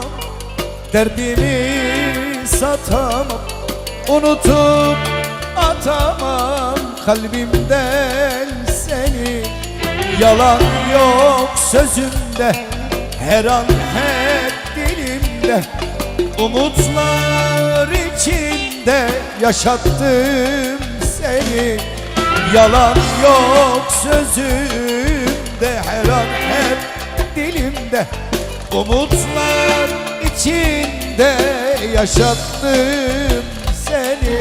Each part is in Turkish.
Soramam Derdimi satamam Unutup atamam. Kalbimden seni Yalan yok sözümde Her an hep dilimde. Umutlar içinde yaşattım seni Yalan yok sözümde Her an hep dilimde Umutlar içinde yaşattım seni.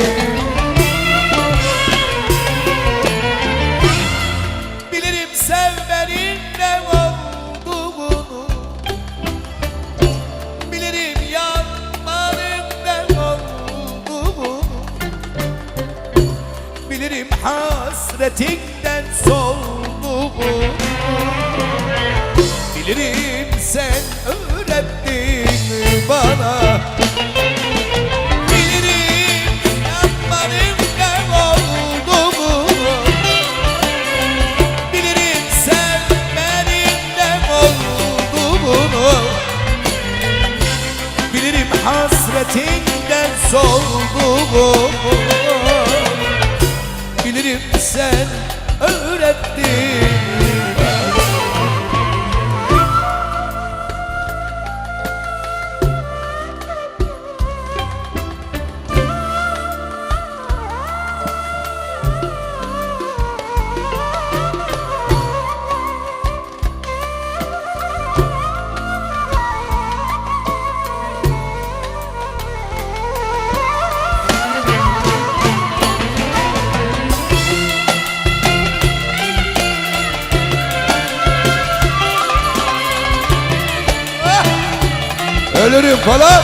Bilirim sevmenin ne olduğunu Bilirim yanmanın ne olduğunu Bilirim hasretinden solduğunu Bilirim sen öğrettin bana? Hasretinden solduğumu Bilirim sen öğrettin Ölürüm falan.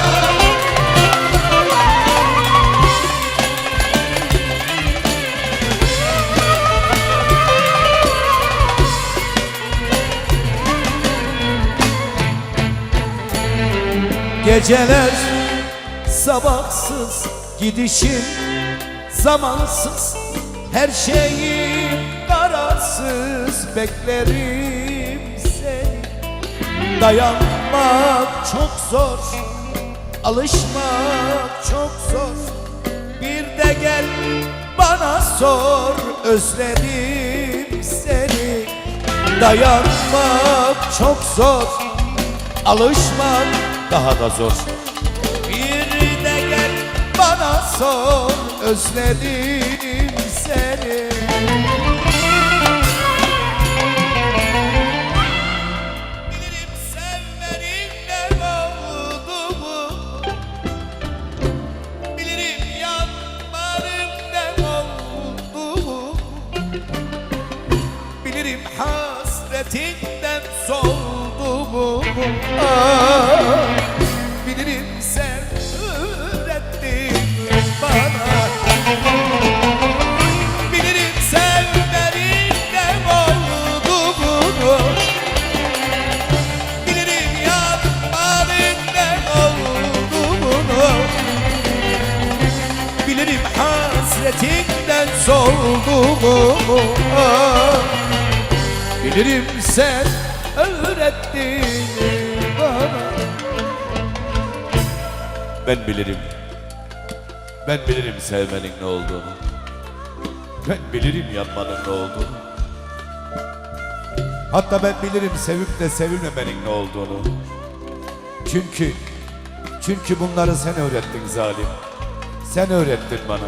Geceler sabahsız gidişin zamansız her şeyim kararsız beklerim seni Dayanmak çok zor. Alışmak çok zor. Bir de gel bana sor. Özledim seni. Dayanmak çok zor. Alışmak daha da zor. Bir de gel bana sor. Özledim seni Bilirim hasretinden solduğumu Ah, Bilirim sen öğrettin bana. Bilirim sevmenin ne olduğunu Bilirim yanmanın ne olduğunu Bilirim hasretinden solduğumu Ah, Bilirim sen öğrettin bana Ben bilirim. Ben bilirim sevmenin ne olduğunu. Ben bilirim yanmanın ne olduğunu. Hatta ben bilirim sevip de sevilmemenin ne olduğunu. Çünkü, çünkü bunları sen öğrettin zalim. Sen öğrettin bana.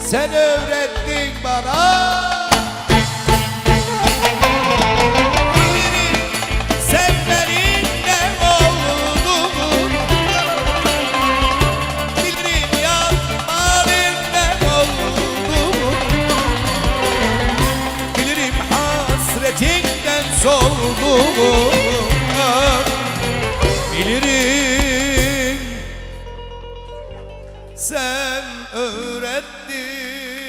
Sen öğrettin bana solduğumu Ah, Bilirim sen öğrettin